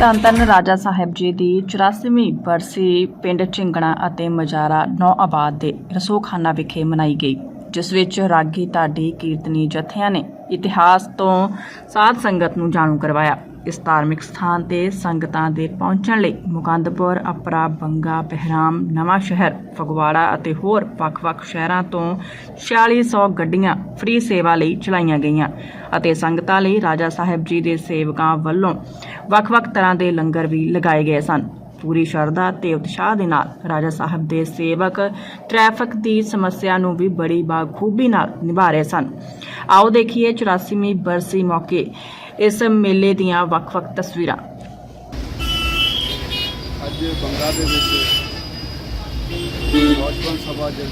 ਧੰਨ ਧੰਨ ਰਾਜਾ ਸਾਹਿਬ ਜੀ ਦੀ 84ਵੀਂ ਬਰਸੀ ਪਿੰਡ ਝਿੰਗਣਾ ਅਤੇ ਮਜਾਰਾ ਨੌ ਆਬਾਦ ਦੇ ਰਸੋਖਾਨਾ ਵਿਖੇ ਮਨਾਈ ਗਈ, ਜਿਸ ਵਿੱਚ ਰਾਗੀ ਢਾਡੀ ਕੀਰਤਨੀ ਜਥਿਆਂ ਨੇ ਇਤਿਹਾਸ ਤੋਂ ਸਾਧ ਸੰਗਤ ਨੂੰ ਜਾਣੂ ਕਰਵਾਇਆ। ਇਸ ਧਾਰਮਿਕ ਸਥਾਨ ਤੇ ਸੰਗਤਾਂ ਦੇ ਪਹੁੰਚਣ ਲਈ ਮੁਕੰਦਪੁਰ, ਅਪਰਾ, ਬੰਗਾ, ਬਹਿਰਾਮ, ਨਵਾਂ ਸ਼ਹਿਰ, ਫਗਵਾੜਾ ਅਤੇ ਹੋਰ ਵੱਖ-ਵੱਖ ਸ਼ਹਿਰਾਂ ਤੋਂ 4600 ਗੱਡੀਆਂ ਫ੍ਰੀ ਸੇਵਾ ਲਈ ਚਲਾਈਆਂ ਗਈਆਂ ਅਤੇ ਸੰਗਤਾਂ ਲਈ ਰਾਜਾ ਸਾਹਿਬ ਜੀ ਦੇ ਸੇਵਕਾਂ ਵੱਲੋਂ ਵੱਖ-ਵੱਖ ਤਰ੍ਹਾਂ ਦੇ ਲੰਗਰ ਵੀ ਲਗਾਏ ਗਏ ਸਨ। ਪੂਰੀ ਸ਼ਰਧਾ ਤੇ ਉਤਸ਼ਾਹ ਦੇ ਨਾਲ ਰਾਜਾ ਸਾਹਿਬ ਦੇ ਸੇਵਕ ਟ੍ਰੈਫਿਕ ਦੀ ਸਮੱਸਿਆ ਨੂੰ ਵੀ ਬੜੀ ਬਾਖੂਬੀ ਨਾਲ ਨਿਭਾ ਰਹੇ ਸਨ। ਆਓ ਦੇਖੀਏ 84ਵੀਂ ਬਰਸੀ ਮੌਕੇ ਇਸ ਮੇਲੇ ਦੀਆਂ ਵੱਖ-ਵੱਖ ਤਸਵੀਰਾਂ। ਅੱਜ ਬੰਗਾ ਦੇ ਵਿੱਚ ਨੌਜਵਾਨ ਸਭਾ ਦੇ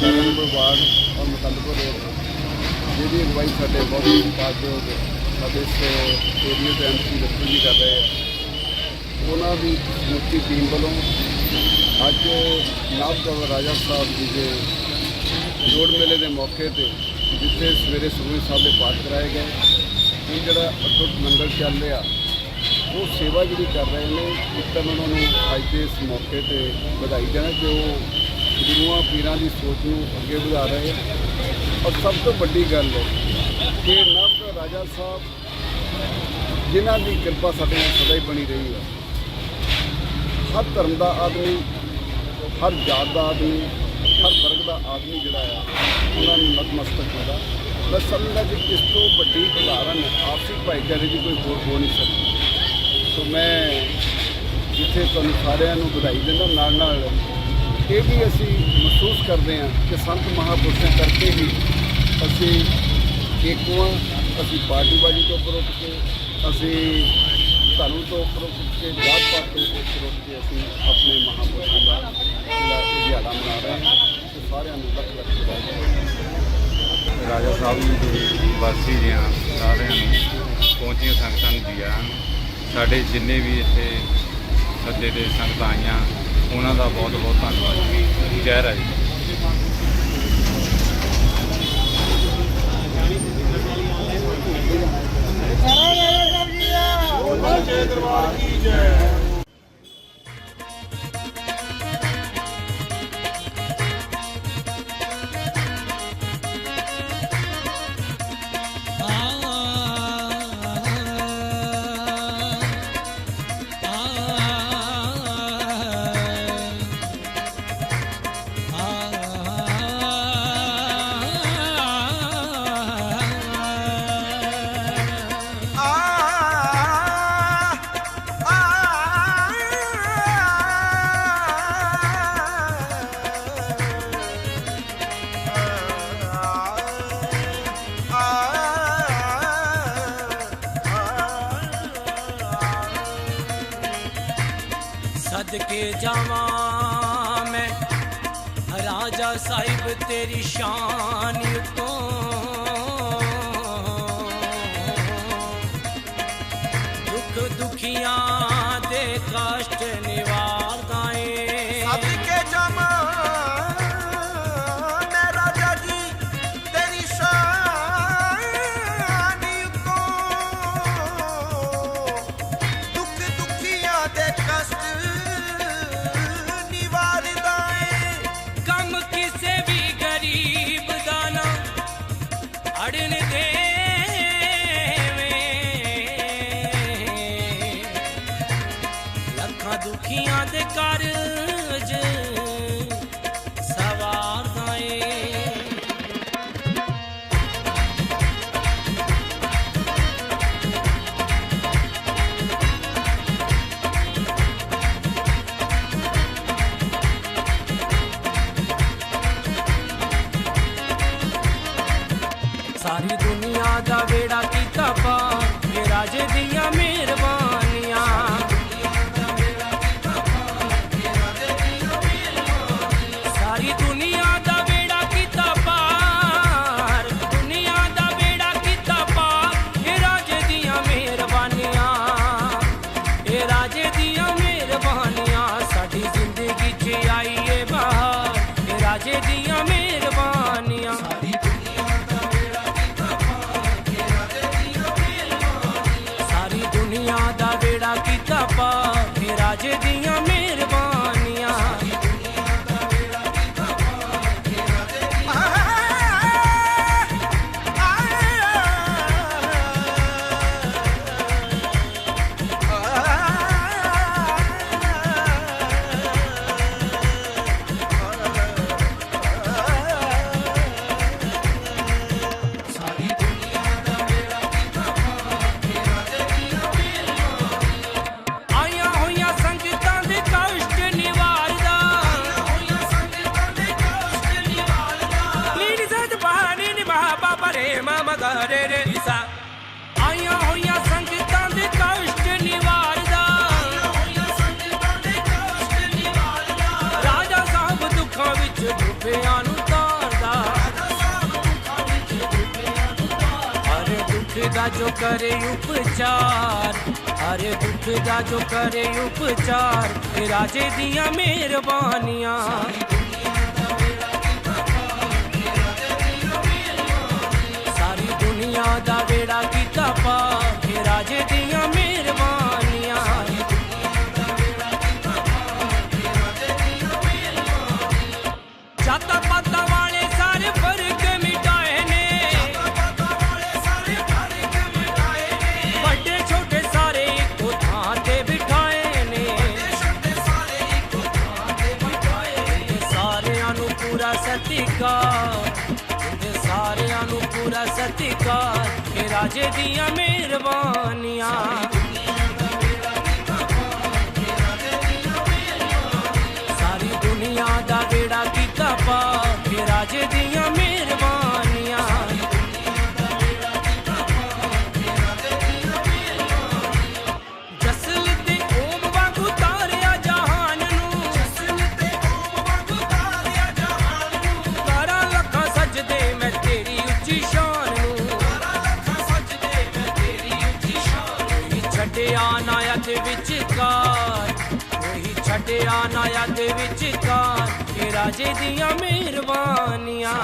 ਕਰਨ ਵਿਭਾਗ ਔਰ ਮੁਕੰਦਪੁਰ ਰੋਡ ਜਿਹਦੀ ਅਗਵਾਈ ਸਾਡੇ ਬਹੁਤ ਸਤਿਕਾਰਯੋਗ ਸਾਡੇ ਇਸ ਏਰੀਆ ਦੇ ਐਮਪੀ ਦੱਸੂ ਜੀ ਕਰ ਰਹੇ ਆ। ਉਹਨਾਂ ਦੀ ਸਮੁੱਚੀ ਟੀਮ ਵੱਲੋਂ ਅੱਜ ਨਾਭਗੜ੍ਹ ਰਾਜਾ ਸਾਹਿਬ ਜੀ ਦੇ ਜੋੜ ਮੇਲੇ ਦੇ ਮੌਕੇ ਤੇ ਜਿੱਥੇ ਸਵੇਰੇ ਸੁਖਮਨੀ ਸਾਹਿਬ ਦੇ ਪਾਠ ਕਰਾਏ ਗਏ। ਇਹ ਜਿਹੜਾ ਅਟੁੱਟ ਲੰਗਰ ਚੱਲ ਰਿਹਾ, ਉਹ ਸੇਵਾ ਜਿਹੜੀ ਕਰ ਰਹੇ ਨੇ, ਇੱਕ ਤਾਂ ਉਹਨਾਂ ਨੂੰ ਅੱਜ ਦੇ ਇਸ ਮੌਕੇ ਤੇ ਵਧਾਈ ਦੇਣਾ ਕਿ ਉਹ ਗੁਰੂਆਂ ਪੀਰਾਂ ਦੀ ਸੋਚ ਨੂੰ ਅੱਗੇ ਵਧਾ ਰਹੇ ਆ ਔਰ ਸਭ ਤੋਂ ਵੱਡੀ ਗੱਲ ਹੈ ਕਿ ਨਵ ਰਾਜਾ ਸਾਹਿਬ, ਜਿਨ੍ਹਾਂ ਦੀ ਕਿਰਪਾ ਸਾਡੇ ਨਾਲ ਸਦਾ ਹੀ ਬਣੀ ਰਹੀ ਹੈ, ਹਰ ਧਰਮ ਦਾ ਆਦਮੀ, ਹਰ ਜਾਤ ਦਾ ਆਦਮੀ, ਹਰ ਵਰਗ ਦਾ ਆਦਮੀ ਜਿਹੜਾ ਆ ਉਹਨਾਂ ਨੂੰ ਨਤਮਸਤਕ ਹੁੰਦਾ ਮੈਂ ਸਮਝਦਾ ਕਿ ਇਸ ਤੋਂ ਵੱਡੀ ਉਦਾਹਰਨ ਆਪਸੀ ਭਾਈਚਾਰੇ ਦੀ ਕੋਈ ਹੋਰ ਹੋ ਨਹੀਂ ਸਕਦੀ। ਸੋ ਮੈਂ ਜਿੱਥੇ ਤੁਹਾਨੂੰ ਸਾਰਿਆਂ ਨੂੰ ਵਧਾਈ ਦਿੰਦਾ, ਨਾਲ ਨਾਲ ਇਹ ਵੀ ਅਸੀਂ ਮਹਿਸੂਸ ਕਰਦੇ ਹਾਂ ਕਿ ਸੰਤ ਮਹਾਪੁਰਸ਼ਾਂ ਕਰਕੇ ਹੀ ਅਸੀਂ ਏਕੋ ਹਾਂ, ਅਸੀਂ ਪਾਰਟੀਬਾਜ਼ੀ ਤੋਂ ਉੱਪਰ ਉੱਠ ਕੇ, ਅਸੀਂ ਧਰਮ ਤੋਂ ਉੱਪਰ ਉੱਠ ਕੇ, ਜਾਤ ਪਾਤ ਤੋਂ ਉੱਪਰ ਉੱਠ ਕੇ ਅਸੀਂ ਆਪਣੇ ਮਹਾਪੁਰਸ਼ਾਂ ਦਾ ਜਿਹੜਾ ਦਿਹਾੜਾ ਮਨਾ ਰਹੇ ਹਾਂ। ਤੇ ਸਾਰਿਆਂ ਨੂੰ ਲੱਖ ਲੱਖ ਵਧਾਈ ਰਾਜਾ ਸਾਹਿਬ ਜੀ ਦੀ ਬਰਸੀ ਦੀਆਂ ਸਾਰਿਆਂ ਨੂੰ ਪਹੁੰਚੀਆਂ ਸੰਗਤਾਂ ਨੂੰ ਜੀ ਨੂੰ ਸਾਡੇ ਜਿੰਨੇ ਵੀ ਇੱਥੇ ਸੱਦੇ ਦੇ ਸੰਗਤਾਂ ਆਈਆਂ ਉਹਨਾਂ ਦਾ ਬਹੁਤ ਬਹੁਤ ਧੰਨਵਾਦ ਜੈ। ਰਾਜ ਸਦਕੇ ਜਾਵਾਂ ਮੈਂ। ਰਾਜਾ ਸਾਹਿਬ ਤੇਰੀ ਸ਼ਾਨ ਉਤੋਂ। ਦੁੱਖ ਦੁਖੀਆਂ ਦੇ ਕਸ਼ਟ ਨਿਵਾਰਦਾ ਅੜਨ ਦੇਵੇਂ। ਲੱਖਾਂ ਦੁਖੀਆਂ ਦੇ ਕਾਰਜ ਮਾਂ ਦਾ ਕੀਤਾ ਪਾ ਦੀਆਂ ਮਿਹਰਬਾਨੀਆਂ। ਸਾਰੀ ਦੁਨੀਆ ਦਾ ਵੇੜਾ ਕੀਤਾ ਪਾਰ। ਦੁਨੀਆ ਦਾ ਵੇੜਾ ਕੀਤਾ ਪਾ ਰਾਜੇ ਦੀਆਂ ਮਿਹਰਬਾਨੀਆਂ। ਇਹ ਰਾਜੇ ਦੀਆਂ ਵਧਾਰੇ ਰੇ ਹਿਸਾ। ਆਈਆਂ ਹੋਈਆਂ ਸੰਗਤਾਂ ਦੇ ਕਸ਼ਟ ਨਿਵਾਰਦਾ। ਰਾਜਾ ਸਾਹਿਬ ਦੁੱਖਾਂ ਵਿੱਚ ਡੁੱਬਿਆਂ ਨੂੰ ਤਾਰਦਾ। ਹਰ ਦੁੱਖ ਦਾ ਜੋ ਉਪਚਾਰ, ਹਰ ਦੁੱਖ ਦਾ ਜੋ ਕਰੇ ਉਪਚਾਰ ਰਾਜੇ ਦੀਆਂ ਮਿਹਰਬਾਨੀਆਂ। ਦੁਨੀਆ ਦਾ ਵੇੜਾ ਕੀਤਾ ਪਾਰ ਰਾਜੇ ਦੀਆਂ ਮਿਹਰਬਾਨੀਆਂ। ਸਾਰੀ ਦੁਨੀਆ ਦਾ ਵੇੜਾ ਕੀਤਾ ਪਾ ਕੇ ਰਾਜੇ ਦੀ ਛੱਡਿਆ ਨਾ ਅੱਜ ਵਿਚਕਾਰ ਇਹ ਰਾਜੇ ਦੀਆਂ ਮਿਹਰਬਾਨੀਆਂ।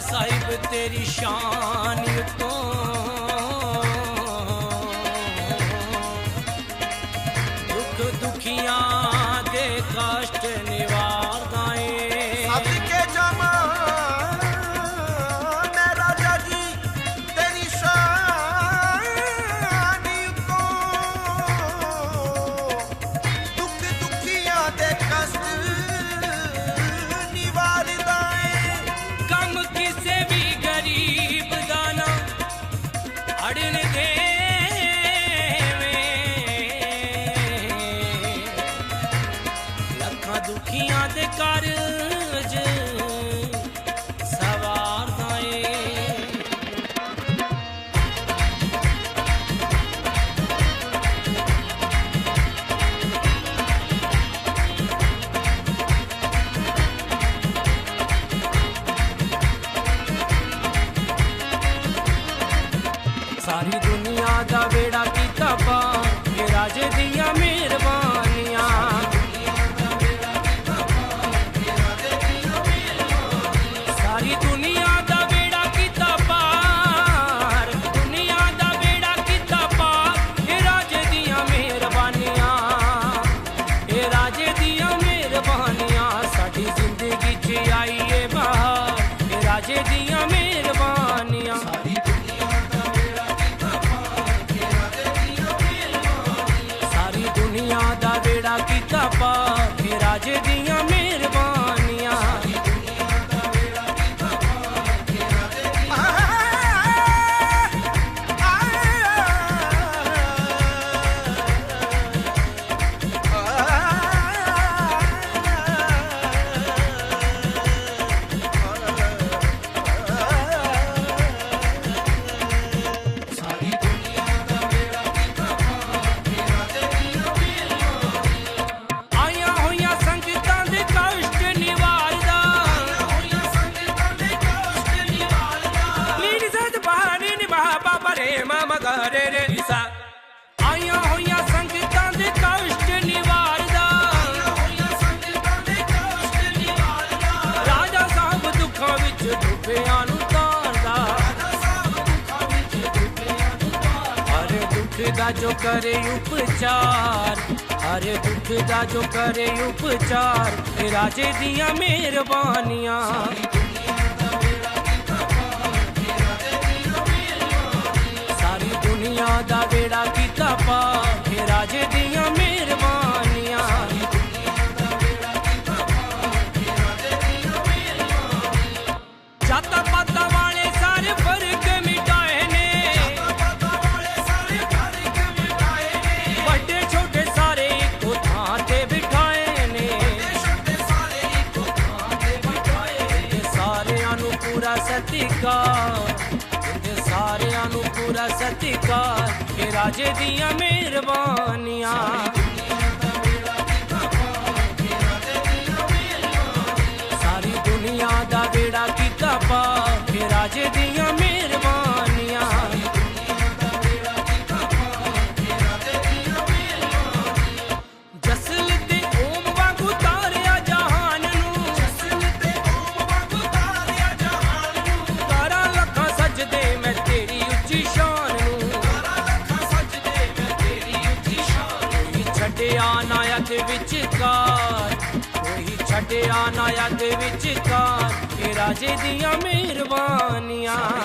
ਸਾਹਿਬ ਤੇਰੀ ਸ਼ਾਨ ਉਤੋਂ ਦਾ ਜੋ ਕਰੇ ਉਪਚਾਰ, ਹਰ ਦੁੱਖ ਦਾ ਜੋ ਕਰੇ ਉਪਚਾਰ ਇਹ ਰਾਜੇ ਦੀਆਂ ਮਿਹਰਬਾਨੀਆਂ। ਸਾਰੀ ਦੁਨੀਆ ਦਾ ਬੇੜਾ ਕੀਤਾ ਪਾ ਇਹ ਰਾਜੇ ਦੀਆਂ ਰਾਜੇ ਦੀਆਂ ਮਿਹਰਬਾਨੀਆਂ। ਜਸਲ ਤੇ ਓਮ ਵਾਂਗੂ ਤਾਰਿਆ ਜਹਾਨ ਨੂੰ। ਜਸਲ ਤੇ ਓਮ ਵਾਂਗੂ ਤਾਰਿਆ ਜਹਾਨ ਨੂੰ ਤਾਰਾ ਲੱਖਾਂ ਸਜਦੇ ਮੈਂ ਤੇਰੀ ਉੱਚੀ ਸ਼ਾਨ ਨੂੰ। ਤਾਰਾ ਲੱਖਾਂ ਸਜਦੇ ਮੈਂ ਤੇਰੀ ਉੱਚੀ ਸ਼ਾਨ ਕੋਈ ਛੱਡਿਆ ਨਾ ਅੱਗ ਵਿਚਕਾਰ, ਕੋਈ ਛੱਡਿਆ ਨਾ ਅੱਗ ਵਿਚਕਾਰ। ਰਾਜੇ ਦੀਆਂ ਮਿਹਰਬਾਨੀਆਂ।